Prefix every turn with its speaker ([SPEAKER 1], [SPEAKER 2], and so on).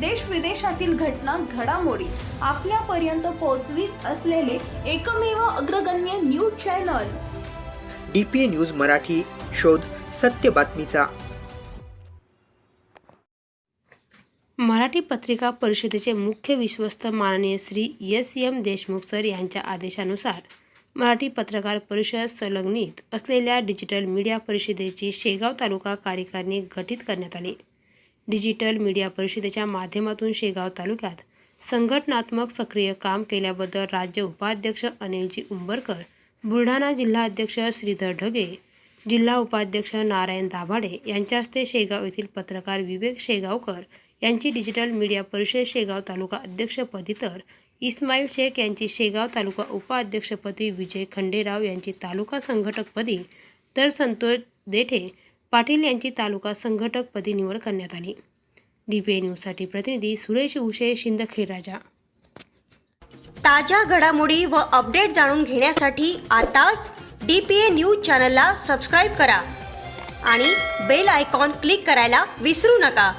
[SPEAKER 1] देश विदेशातील घटना घडामोडी आपल्यापर्यंत पोहोचवीत असलेले एकमेव अग्रगण्य news channel.
[SPEAKER 2] D P A news Marathi शोध सत्य बातमीचा.
[SPEAKER 3] मराठी पत्रिका परिषदेचे मुख्य विश्वस्त माननीय Shri S M Deshmukh sir यांच्या आदेशानुसार मराठी पत्रकार परिषद संलग्नित असलेल्या डिजिटल मीडिया परिषदेची शेगाव तालुका कार्यकारिणी गठीत करण्यात आली. डिजिटल मीडिया परिषदेच्या माध्यमातून शेगाव तालुक्यात संघटनात्मक सक्रिय काम केल्याबद्दल राज्य उपाध्यक्ष अनिलजी उंबरकर बुलढाणा जिल्हाध्यक्ष श्रीधर ढगे जिल्हा उपाध्यक्ष नारायण दाभाडे यांच्या हस्ते शेगाव येथील पत्रकार विवेक शेगावकर यांची डिजिटल मीडिया परिषद शेगाव तालुका अध्यक्षपदी तर इस्माईल शेख यांची शेगाव तालुका उपाध्यक्षपदी विजय खंडेराव यांची तालुका संघटकपदी तर संतोष देठे पाटील यांची तालुका संघटकपदी निवड करण्यात आली. डी पी ए न्यूजसाठी प्रतिनिधी सुरेश उशे शिंदखेडराजा
[SPEAKER 4] ताज्या घडामोडी व अपडेट जाणून घेण्यासाठी आताच डी पी ए न्यूज चॅनलला सबस्क्राईब करा आणि बेल आयकॉन क्लिक करायला विसरू नका.